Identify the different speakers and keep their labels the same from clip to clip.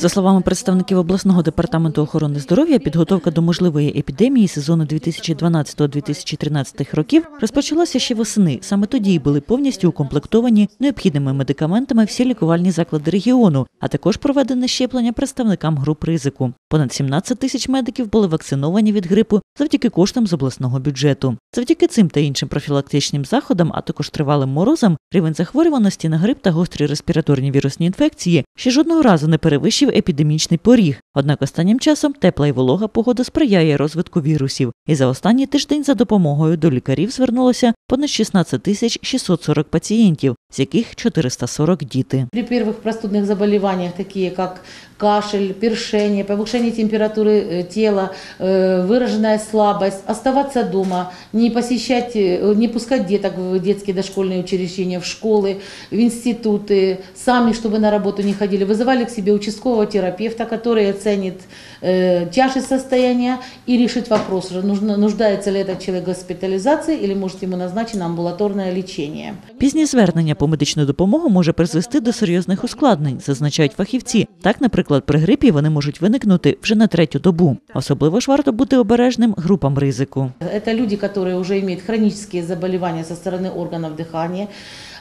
Speaker 1: За словами представників обласного департаменту охорони здоров'я, підготовка до можливої епідемії сезону 2012-2013 років розпочалася ще восени. Саме тоді були повністю укомплектовані необхідними медикаментами всі лікувальні заклади регіону, а також проведене щеплення представникам груп ризику. Понад 17 тисяч медиків були вакциновані від грипу завдяки коштам з обласного бюджету. Завдяки цим та іншим профілактичним заходам, а також тривалим морозам, рівень захворюваності на грип та гострі респіраторні вірусні інфекції ще жодного разу не перевищив епідемічний поріг. Однак останнім часом тепла і волога погода сприяє розвитку вірусів. І за останній тиждень за допомогою до лікарів звернулося понад 16 тисяч 640 пацієнтів, з яких 440 діти.
Speaker 2: При первых простудных заболеваниях, такие как кашель, першение, повышение температуры э, тела, э, выраженная слабость, оставаться дома, не посещать, э, не пускать деток в детские дошкольные учреждения, в школы, в институты, сами, чтобы на работу не ходили, вызывали к себе участкового терапевта, который оценит э, тяжесть состояния и решит вопрос, что нужно, нуждается ли этот человек в госпитализации или может ему назначено амбулаторное лечение.
Speaker 1: Пізні звернення по медичну допомогу може призвести до серйозних ускладнень, зазначають фахівці. Так, наприклад, при грипі вони можуть виникнути вже на третю добу. Особливо ж варто бути обережним групам ризику.
Speaker 2: Это люди, которые уже имеют хронические заболевания со стороны органов дыхания,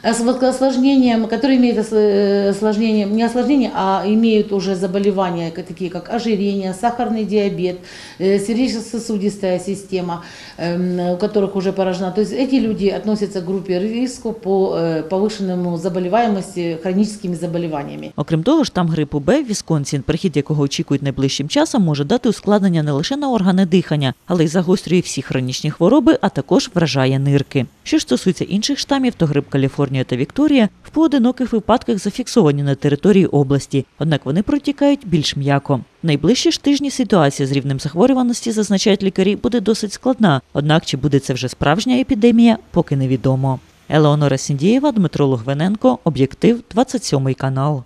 Speaker 2: а с осложнением, которые имеют ос- э, осложнение, не осложнения, а имеют уже заболевания, как- такие как ожирение, сахарный диабет, э, сердечно-сосудистая система, эм, у которых уже поражена. То есть эти люди относятся к группе риску по э, повышенному заболеваемости хроническими заболеваниями.
Speaker 1: Окрім того, штам грипу Б, Вісконсін, прихід якого очікують найближчим часом, може дати ускладнення не лише на органи дихання, але й загострює всі хронічні хвороби, а також вражає нирки. Що ж стосується інших штамів, то грип Каліфорнія та Вікторія в поодиноких випадках зафіксовані на території області, однак вони протікають більш м'яко. Найближчі ж тижні ситуація з рівнем захворюваності, зазначають лікарі, буде досить складна. Однак чи буде це вже справжня епідемія, поки невідомо. Елеонора Сіндієва, Дмитро Логвиненко, об'єктив 27 канал.